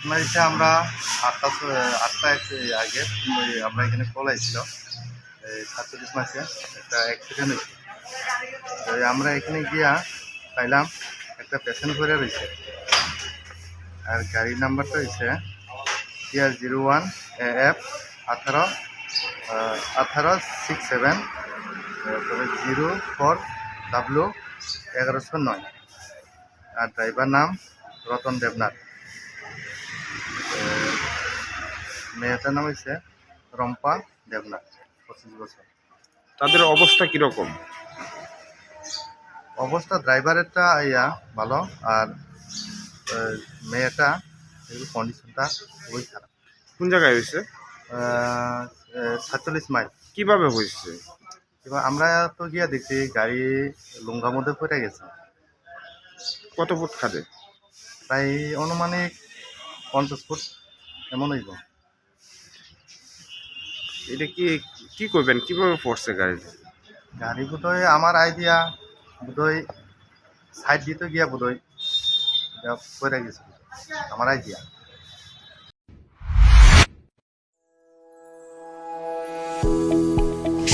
এসে আমরা আটটা আটটা আগে আমরা এখানে কল আইছিল। এই সাতচল্লিশ মাসে একটা অ্যাক্সিডেন্ট হয়েছে। আমরা এখানে গিয়া পাইলাম একটা পেশেন্ট করে রয়েছে। আর গাড়ির নাম্বারটা হয়েছে TR zero one A F আঠারো আঠারো সিক্স সেভেন তবে জিরো ফোর ডাব্লু এগারোশো নয়। আর ড্রাইভার নাম রতন দেবনাথ। মেয়েটার নাম হয়েছে রম্পা দেবনাথ পঁচিশ বছর। তাদের অবস্থা কীরকম? অবস্থা ড্রাইভারেরটা ইয়া ভালো আর মেয়েটা কন্ডিশনটা খুবই খারাপ। কোন জায়গায় হয়েছে সাতচল্লিশ মাইল। কীভাবে হয়েছে এবার আমরা তো গিয়া দেখছি গাড়ি লুঙ্গার মধ্যে পড়ে গেছে। কত ফুট খাদে? প্রায় অনুমানিক পঞ্চাশ ফুট এমন হইব এটা কি কি করবেন? কীভাবে পড়ছে গাড়ি? গাড়ি বোধহয় আমার আইডিয়া বোধহয় সাইড দিতে গিয়া বোধহয় পড়ে গেছে। আমার আইডিয়া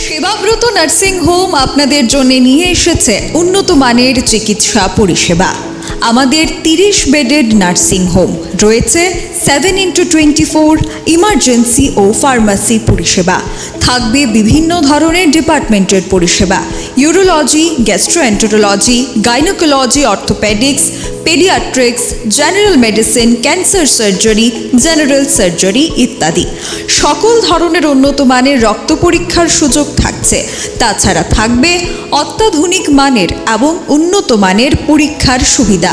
সেবাব্রত নার্সিং হোম আপনাদের জন্য নিয়ে এসেছে উন্নত মানের চিকিৎসা পরিষেবা। আমাদের তিরিশ বেডেড নার্সিং হোম। রয়েছে seven into twenty four emergency ও ফার্মাসি পরিষেবা। থাকবে বিভিন্ন ধরনের ডিপার্টমেন্টের পরিষেবা। Urology gastroenterology gynaecology orthopaedics paediatrics general medicine cancer surgery general surgery ইত্যাদি। সকল ধরনের উন্নত মানের রক্ত পরীক্ষার সুযোগ থাকছে। তাছাড়া থাকবে অত্যাধুনিক মানের এবং উন্নত মানের পরীক্ষার সুবিধা।